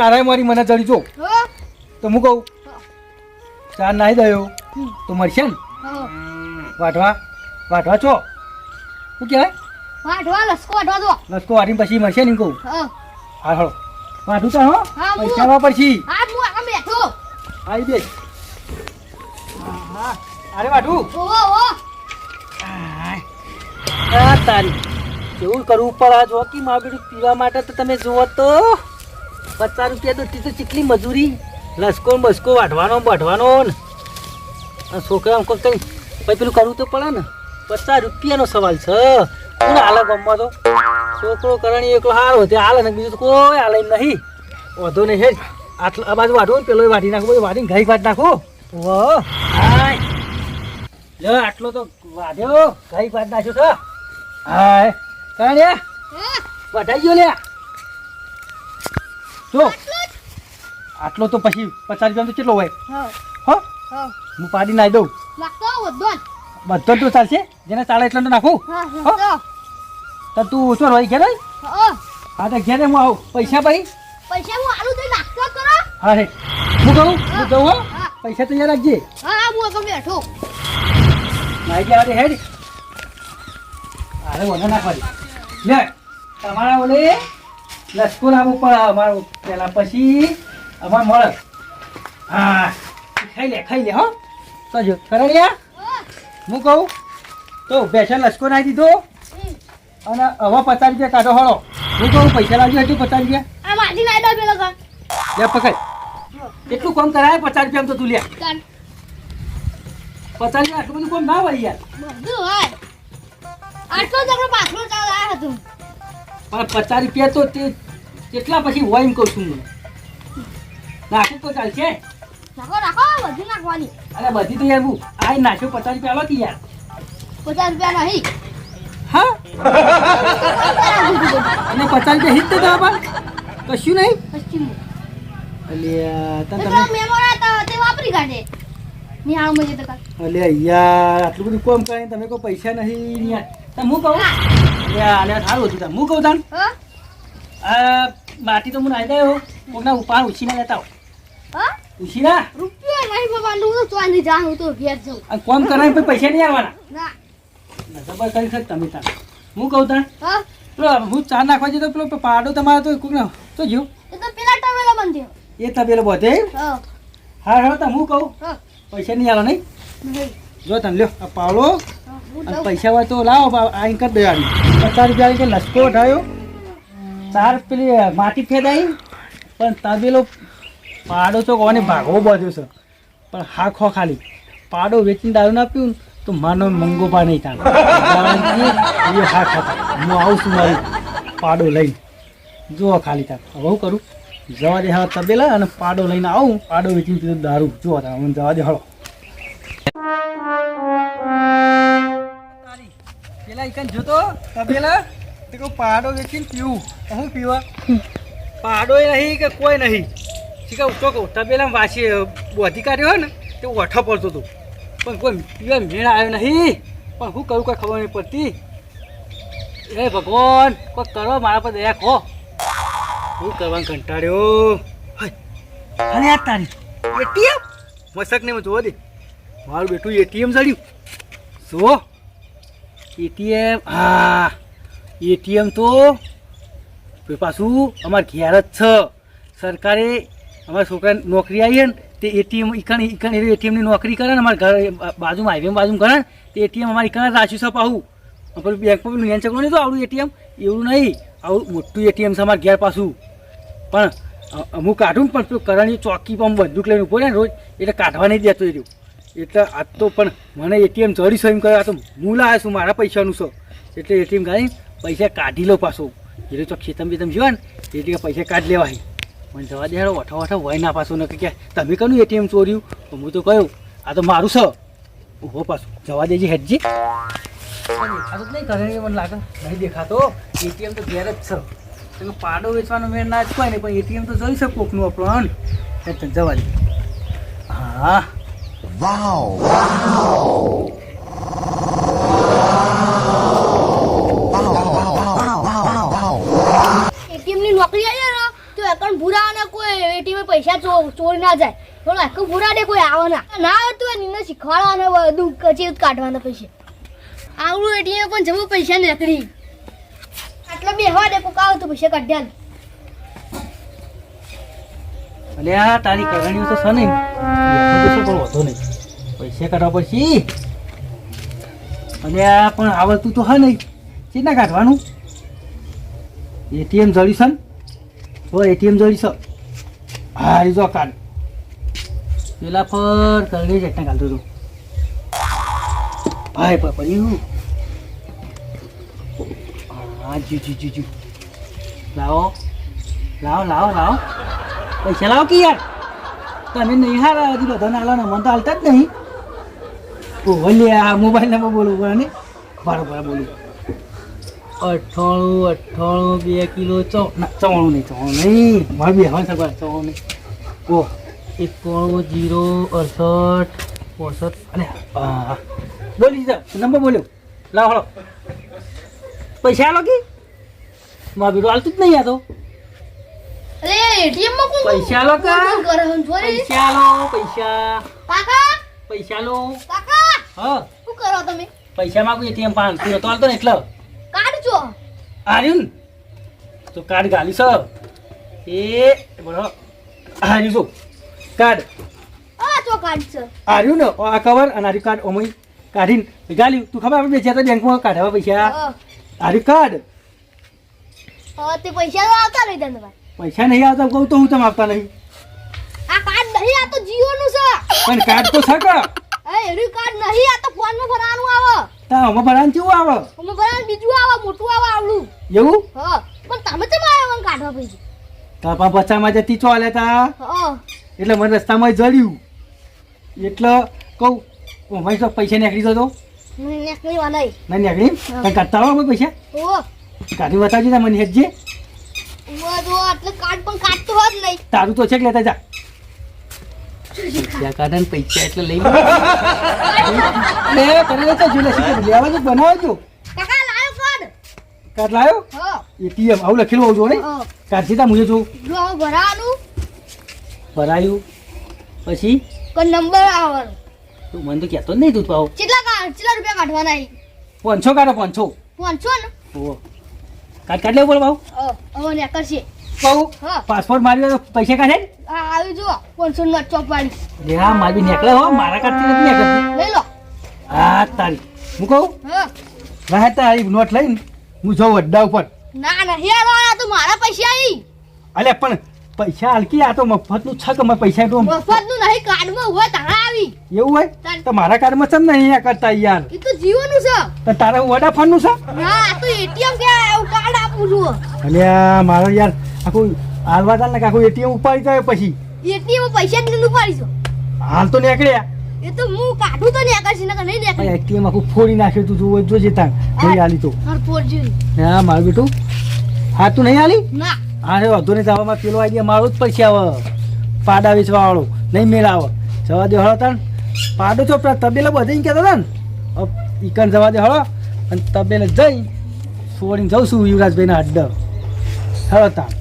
તારાય મારી મને ચડી જો. હો. તો હું કહું ચાર નાહી દયો. તો મરશે ને? વાટવા વાઢવા વાઢવા છો? શું કહેવાય? વાઢવા લસકો વાઢવા દો. લસકો વાઢીને પછી મરશે ને કહું. હો. હળો વાઢું તો હો. હા, હું- પછી હા હું આગળ બેઠો. આવી હા અરે વાઢું. ઓ ઓ આ તારી. કેવું કરવું પડે આ જો કે મારું પીવા માટે તો તમે જુઓ તો. પચાસ રૂપિયા તો તે તો કેટલી મજૂરી. લસકો બસકો વાઢવાનો બાઢવાનો ને. છોકરા કોઈ કઈ પછી પેલું કરવું તો પડે ને. પચાસ રૂપિયાનો સવાલ છે. શું હાલે ગમવા તો? છોકરો કરણી એકલો હાલ તે હાલે ને બીજું તો કોઈ હાલે નહીં. વધો નહીં હે આટલા આ બાજુ વાઢો ને પેલો વાઢી નાખો બધું વાઢીને ઘાઈ વાઢ નાખો. ઓ હાય. લે આટલો તો વાઢ્યો ઘાઈ વાઢ નાખ્યો છે. હાય. હા. વઢાઈ ગયો લ્યા. જો. આટલો તો પછી પચાસ રૂપિયા તો કેટલો હોય? હો. હો? પાડી નાખી દઉં. વધો બધો તું ચાલશે. જેને ચાલે એટલે તો નાખું. તો તું શું રહી ઘેર હા. તો ઘેરે હું આવું. પૈસા ભાઈ પૈસા હું આલુ દઈ નાખતો કરો. હા રે. હું કહું હું કહું હો? પૈસા તૈયાર રાખજે. હા હું આગળ બેઠો. નાઈ ગયા હેડ. અરે ઓને નાખવા દે. લે તમારા ઓલે લસકો લાવવું પડે અમારું પેલા પછી અમાર મળે. હા ખાઈ લે ખાઈ લે હો. તો જો કરણ્યા હું કહું? તો બેસા લસકો નાખી દીધો. અને હવે પચાસ રૂપિયા કાઢો હળો. હું કહું પૈસા લાવજો હજુ પચાસ રૂપિયા. લે પકડ. એટલું કામ કરાય પચાસ રૂપિયા તો તું લે. પચાસ રૂપિયા આટલું બધું કોમ ના હોય યાર. આટલો જ આપણો પાછળ ચાલ આવ્યો હતો. પણ પચાસ રૂપિયા તો તે કેટલા પછી હોય એમ કહું છું હું. નાખું તો ચાલશે. બધું નાખવાની. અરે બધી તો યાર હું આ નાખ્યો પચાસ રૂપિયા આલો યાર? પચાસ રૂપિયા નહીં. હા? અને પચાસ રૂપિયા હિત તો કશું નહીં? પશ્ચિમ અલ્યા તમે મેમોરા હતા તે વાપરી કાઢે. અલ્યા યાર આટલું બધું કોમ કરે તમે કોઈ પૈસા નહીં યાર. તો હું કહું? અલ્યા સારું હતું તાર. હું કહું તાન? માટી તો હું નાઈ દયો. કોકના ઉપાડ ઉછીને લેતા આવો. ઉછીના? રૂપિયો નહીં બાબા હું તો ચાંદી જાણ હું તો ઘેર જઉં. અને કોમ કરાય પછી પૈસા નહીં આવવાના? ના. જબર કરી શક તમે તાર. હું કહું હો? પેલો હું ચા નાખવા જતો પેલો પાડો તમારો તો કોક તો જ્યો એ તો પેલા ટવેલા બંધ એ તબેલો બધે હા. હા તો હું કહું? પૈસા નહીં આલો નહીં? જો તમે લ્યો. આ પાવડો. પૈસા હોય તો લાવો અહીં કરી દેવાની. પચાસ રૂપિયા કે લસકો ઉઠાયો. ચાર પેલી માટી ફેદાઈ. પણ તબેલો પાડો તો કોને ભાગવો બધો છે. પણ હા ખો ખાલી. પાડો વેચીને દારૂ ના પીવું તો માનો મંગો પા નહીં થાય હા ખાતા હું આવું છું મારી પાડો લઈને. જુઓ ખાલી તાર. હવે કરું? જવા દે હા તબેલા અને પાડો લઈને આવું. પાડો વેચીને દારૂ. જુઓ તમે જવા દે હળો. પેલા એક જોતો? તબેલા તે કો પાડો વેચીને પીવું. હું પીવા? પાડો નહીં કે કોઈ નહીં. શીખા ઉઠો કહું તબેલા વાસી બોધી કાઢ્યો ને, તે ઓઠા પડતો હતો. પણ કોઈ પીવા મેળ આવ્યો નહીં. પણ હું કરું કોઈ ખબર નહીં પડતી. એ ભગવાન, કોઈ કરો મારા પર દયા ખો. હું કરવાનું કંટાળ્યો. અને આ તારી. એટીએમ? મસક ને જોવા દે. મારું બેટું એટીએમ ચડ્યું જુઓ. એટીએમ હા એટીએમ તો પાછું અમારે ઘેર જ છે. સરકારે અમારા છોકરાને નોકરી આવી ને, તે એટીએમ ઈકણ ઈકણ એટીએમની નોકરી કરે ને, અમારા ઘર બાજુમાં, હાઈવે બાજુમાં કરે ને, તે એટીએમ અમારે ઈકણ રાખ્યું છે પાછું. પેલું બેંકમાં પેલું લેન ચકડું નહીં તો આવડું એટીએમ? એવું નહીં. આવું મોટું એટીએમ છે અમારા ઘેર પાછું. પણ અમુક કાઢું પણ પેલું એ ચોકી પણ બંદૂક લઈને ઊભો રહે ને રોજ, એટલે કાઢવા નહીં દેતો એ રહ્યું. એટલે આ તો પણ મને એટીએમ છે એમ કહ્યું આ તો હું લાવ્યો છું મારા પૈસાનું છે એટલે એટીએમ કાઢી પૈસા કાઢી લો પાછો. એટલે તો ખેતમ બેતમ જોવા ને એટલે પૈસા કાઢી લેવાય. મને જવા દે હેડો ઓઠા ઓઠા વય ના પાછું. નક્કી કે, તમે કનું એટીએમ ચોર્યું? તો હું તો કહ્યું આ તો મારું છે ઊભો પાછું. જવા દેજે હેડજી. દેખાતો જ નહીં કરે, મને લાગે. નહીં દેખાતો. એટીએમ તો ઘેર જ છે. તમે પાડો વેચવાનો મેળ ના જ કોઈ નહીં પણ એટીએમ તો જોઈ શકો કોકનું આપણું હા ને જવા દે. હા. એટીએમની નોકરી આવી ને તો એકણ ભૂરા અને કોઈ એટીએમ પૈસા ચોરી ના જાય. થોડું એકણ ભૂરા દે કોઈ આવે ના ના ને એને શીખવાડવાના બધું કચેરી કાઢવાના પૈસા. આવડું એટીએમ પણ જવું પૈસા નીકળી. આટલા બે હવા દે કોક આવે તો પૈસા કાઢ્યા અલ્યા તારી કરણીઓ તો છે નહીં. તો શું પણ વધો નહીં. પૈસા કાઢવા પડશે. અને આ પણ આવડતું તો હા નહીં કેટલા કાઢવાનું? એટીએમ જડી છે ને એટીએમ જડી છે હા જો કાઢ. પેલા પર કરણી જેટને કાઢતો હતો. ભાઈ પર પડ્યું હા. જી જી જી જી લાવો. લાવો લાવો લાવો. પૈસા લાવો કે યાર? તમે નહીં હારા, હજી બધાને હાલો ને મને તો હાલતા જ નહીં. ઓ લે આ મોબાઈલ નંબર બોલું પડે ને? બરાબર બોલું. અઠ્ઠાણું અઠ્ઠાણું બે કિલો ચો ના ચોણું નહીં ચવાણું નહીં. મારે બે હવે સગવડ ચવાણું નહીં. ઓ એકાણું જીરો અડસઠ પોસઠ અને બોલી નંબર બોલ્યો. લાવ હળો પૈસા આલો કે? મારે બીડું હાલતું જ નહીં આ તો. પૈસા લો પૈસા લો પૈસા. કાકા? પૈસા લો હા. શું કરો તમે? પૈસા માંગુ એટીએમ પાન તું તો હાલતો ને એટલે. કાઢ છો આર્યું ને? તો કાર્ડ ગાલી સર. એ બોલો. આર્યું જો કાર્ડ આ તો કાર્ડ છે આર્યું ને? આ કવર અને આર્યું કાર્ડ ઓમઈ કાઢીને ગાલી તું ખબર આપણે બેચ્યા હતા બેંકમાં કાઢવા પૈસા. આર્યું કાર્ડ તે પૈસા તો આવતા નહીં તને પૈસા નહીં આવતા કહું તો હું તમે આપતા નહીં. આ કાર્ડ નહીં આ તો જીઓ નું છે પણ કાર્ડ તો છે એનું કાર્ડ નહીં આ તો ફોનમાં ભરવાનું આવે. તા આમાં ભરાવાનું કેવું આવે? અમે બીજું આવે મોટું આવે આવડું. એવું? હા પણ તમે કાઢવા જતી ચોલે તા? એટલે મને રસ્તામાં જડ્યું. એટલે કહું ભાઈ તો પૈસા નીકળી જતો નીકળી નહીં. નીકળી? હા. કઈ કાઢતા આવો પૈસા? ઓ. કાઢી બતાવજો મને હેજે ઉવા જો એટલે કાર્ડ પણ કાઢતો હોત નહીં. તારું તો છે કે લેતા જા. પૈસા કાઢે ને પૈસા એટલે લઈ લે. તને લેતા જો લે શીખે લેવા જ બનાવજો કાકા લાયો કાર્ડ કાર્ડ લાયો? હા. એટીએમ આવું લખેલું આવજો ને? હા. કાર્ડ સીધા મુજે જો જો ભરાયું. પછી? કોઈ નંબર આવવાનો. તું મને તો કહેતો નહીં તું પાવ કેટલા કાઢ કેટલા રૂપિયા કાઢવાના છે? પાંચસો કાઢો પાંચસો. પાંચસો ને? ઓ કાર્ડ કાઢ લેવું પડે પાવ ઓ પાવ હા પાસપોર્ટ મારી પૈસા કાઢે? આવી જુઓ પાંચસો નો ચોપાડી. હા મારી બી હો મારા કાઢતી નથી નીકળતી. લઈ લો. હા તારી. હું કહું? હા. તારી નોટ લઈને હું જઉં અડ્ડા ઉપર. ના ના યાર આ તો મારા પૈસા આવી અલે પણ પૈસા હલકી આ તો મફતનું છે કે પૈસા તો મફતનું નહીં કાર્ડમાં હોય તારા આવી. એવું હોય? તો મારા કાર્ડમાં ચમ નહીં કરતા યાર? એ તો જીઓનું છે. તો તારા વડાફોનનું છે? ના આ તો એટીએમ કે છું અને મારો યાર આખું હાલવા ચાલ ને આખું એટીએમ ઉપાડી જાય પછી. એટીએમ પૈસા જ નહીં પાડીશું હાલ તો નીકળ્યા. એ તો હું કાઢું તો નીકળશે નકર નહીં નીકળે. એટીએમ આખું ફોડી નાખ્યું તું જોવો જોજે તાન નહીં હાલી તો. હા મારું બેટું. હા તું નહીં હાલી? ના. આરે વાંધો નહીં જવામાં પેલો આઈડિયા મારો જ પૈસા આવે. પાડા વેચવા વાળો નહીં મેળ આવે જવા દે હળો તણ. પાડો છો તબેલા બધે કહેતા હતા ને? ઈકણ જવા દે હળો. અને તબેલે જઈ છોડીને જઉં છું યુવરાજભાઈના અડ્ડા હવે મહેણા